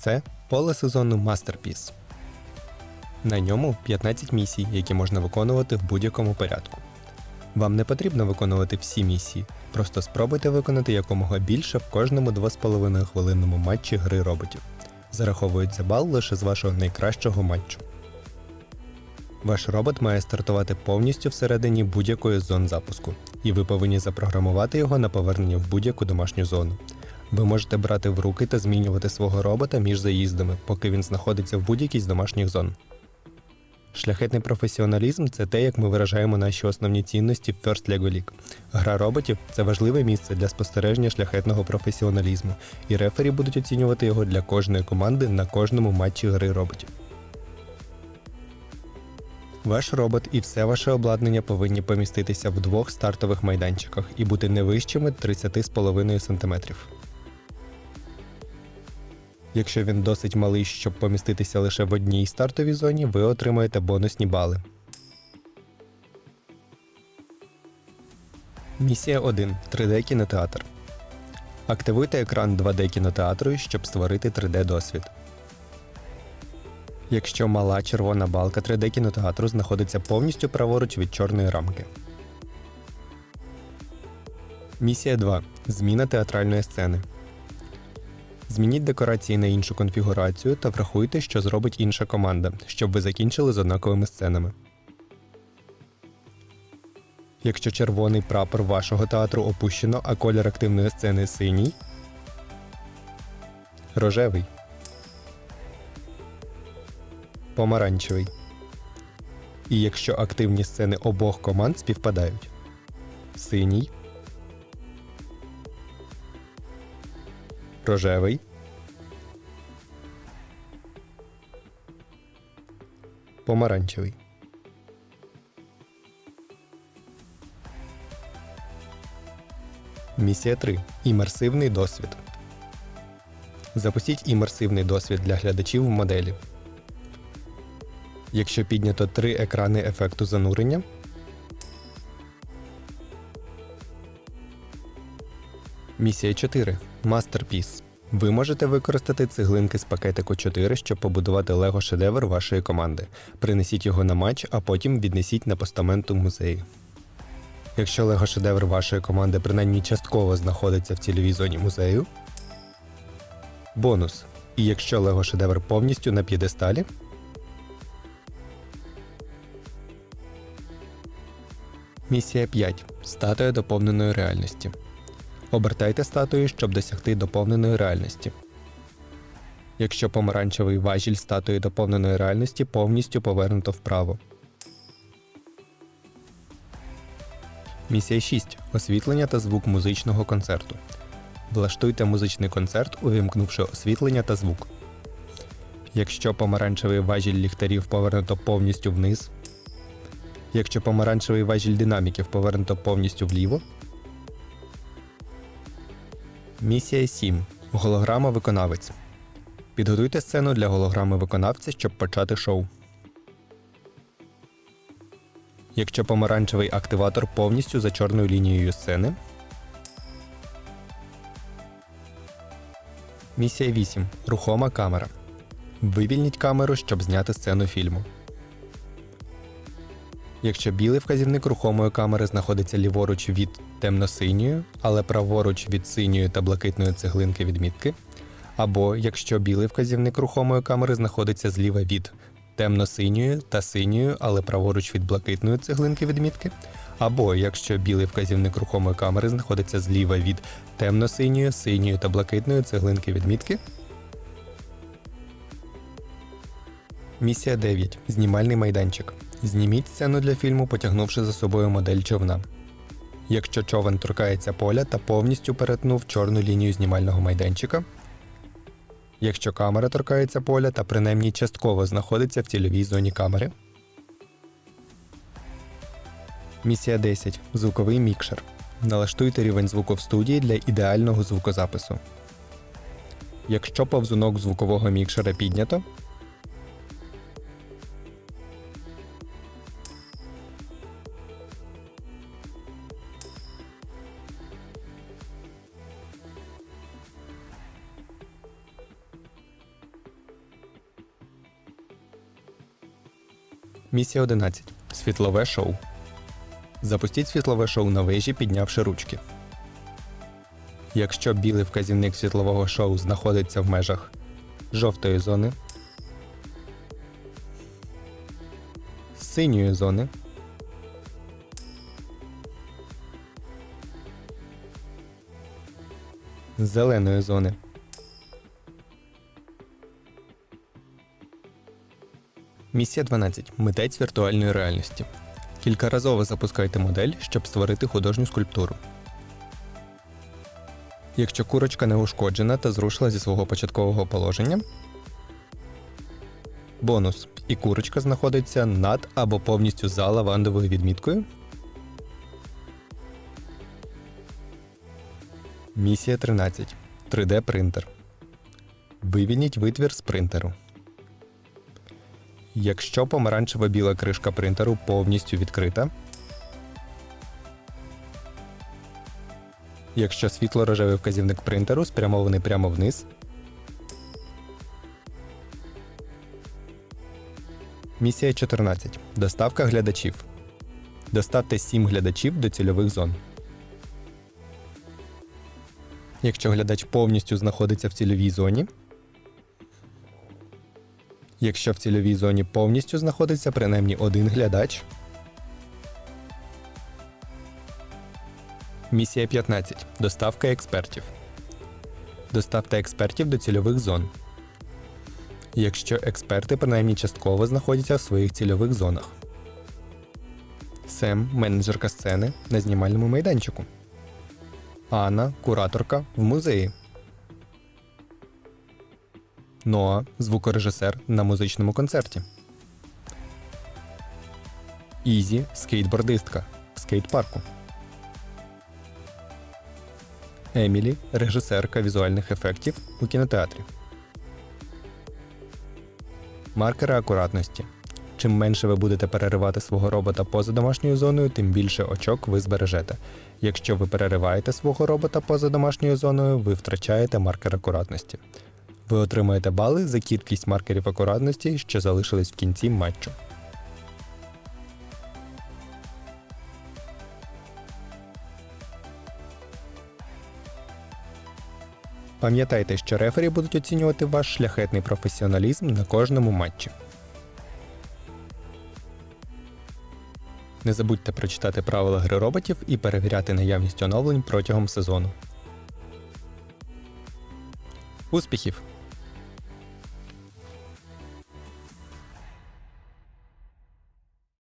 Це поле сезону Masterpiece. На ньому 15 місій, які можна виконувати в будь-якому порядку. Вам не потрібно виконувати всі місії, просто спробуйте виконати якомога більше в кожному 2,5 хвилинному матчі гри роботів. Зараховується бал лише з вашого найкращого матчу. Ваш робот має стартувати повністю всередині будь-якої з зон запуску, і ви повинні запрограмувати його на повернення в будь-яку домашню зону. Ви можете брати в руки та змінювати свого робота між заїздами, поки він знаходиться в будь-якій з домашніх зон. Шляхетний професіоналізм це те, як ми виражаємо наші основні цінності в First Lego League. Гра роботів це важливе місце для спостереження шляхетного професіоналізму, і рефері будуть оцінювати його для кожної команди на кожному матчі гри роботів. Ваш робот і все ваше обладнання повинні поміститися в двох стартових майданчиках і бути не вищими 30,5 см. Якщо він досить малий, щоб поміститися лише в одній стартовій зоні, ви отримаєте бонусні бали. Місія 1. 3D кінотеатр. Активуйте екран 2D кінотеатру, щоб створити 3D досвід. Якщо мала червона балка 3D кінотеатру знаходиться повністю праворуч від чорної рамки. Місія 2. Зміна театральної сцени. Змініть декорації на іншу конфігурацію та врахуйте, що зробить інша команда, щоб ви закінчили з однаковими сценами. Якщо червоний прапор вашого театру опущено, а колір активної сцени синій. Рожевий. Помаранчевий. І якщо активні сцени обох команд співпадають. Синій. Рожевий. Помаранчевий. Місія 3. Імерсивний досвід. Запустіть імерсивний досвід для глядачів в моделі. Якщо піднято три екрани ефекту занурення. Місія 4. Masterpiece. Ви можете використати цеглинки з пакетику 4, щоб побудувати лего шедевр вашої команди. Принесіть його на матч, а потім віднесіть на постамент у музеї. Якщо лего шедевр вашої команди принаймні частково знаходиться в цільовій зоні музею. Бонус. І якщо лего шедевр повністю на п'єдесталі. Місія 5. Статуя доповненої реальності. Обертайте статую, щоб досягти доповненої реальності. Якщо помаранчевий важіль статуї доповненої реальності повністю повернуто вправо. Місія 6. Освітлення та звук музичного концерту. Влаштуйте музичний концерт, увімкнувши освітлення та звук. Якщо помаранчевий важіль ліхтарів повернуто повністю вниз. Якщо помаранчевий важіль динаміків повернуто повністю вліво. Місія 7. Голограма виконавець. Підготуйте сцену для голограми виконавця, щоб почати шоу. Якщо помаранчевий активатор повністю за чорною лінією сцени. Місія 8. Рухома камера. Вивільніть камеру, щоб зняти сцену фільму. Якщо білий вказівник рухомої камери знаходиться ліворуч від темно-синьої, але праворуч від синьої та блакитної цеглинки відмітки, або якщо білий вказівник рухомої камери знаходиться зліва від темно-синьої та синьої, але праворуч від блакитної цеглинки відмітки, або якщо білий вказівник рухомої камери знаходиться зліва від темно-синьої, синьої та блакитної цеглинки відмітки. Місія 9. Знімальний майданчик. Зніміть сцену для фільму, потягнувши за собою модель човна. Якщо човен торкається поля та повністю перетнув чорну лінію знімального майданчика. Якщо камера торкається поля та принаймні частково знаходиться в цільовій зоні камери. Місія 10. Звуковий мікшер. Налаштуйте рівень звуку в студії для ідеального звукозапису. Якщо повзунок звукового мікшера піднято, Місія 11. Світлове шоу. Запустіть світлове шоу на вежі, піднявши ручки. Якщо білий вказівник світлового шоу знаходиться в межах жовтої зони, синьої зони, зеленої зони. Місія 12. Митець віртуальної реальності. Кількаразово запускайте модель, щоб створити художню скульптуру. Якщо курочка не ушкоджена та зрушила зі свого початкового положення. Бонус. І курочка знаходиться над або повністю за лавандовою відміткою. Місія 13. 3D принтер. Вивільніть витвір з принтеру. Якщо помаранчева біла кришка принтеру повністю відкрита. Якщо світло-рожевий вказівник принтеру спрямований прямо вниз. Місія 14. Доставка глядачів. Доставте 7 глядачів до цільових зон. Якщо глядач повністю знаходиться в цільовій зоні. Якщо в цільовій зоні повністю знаходиться принаймні один глядач. Місія 15. Доставка експертів. Доставте експертів до цільових зон. Якщо експерти принаймні частково знаходяться в своїх цільових зонах. Сем, менеджерка сцени на знімальному майданчику. Анна, кураторка в музеї. Ноа, звукорежисер на музичному концерті. Ізі, скейтбордистка в скейт-парку. Емілі, режисерка візуальних ефектів у кінотеатрі. Маркери акуратності. Чим менше ви будете переривати свого робота поза домашньою зоною, тим більше очок ви збережете. Якщо ви перериваєте свого робота поза домашньою зоною, ви втрачаєте маркер акуратності. Ви отримаєте бали за кількість маркерів акуратності, що залишились в кінці матчу. Пам'ятайте, що рефері будуть оцінювати ваш шляхетний професіоналізм на кожному матчі. Не забудьте прочитати правила гри роботів і перевіряти наявність оновлень протягом сезону. Успіхів!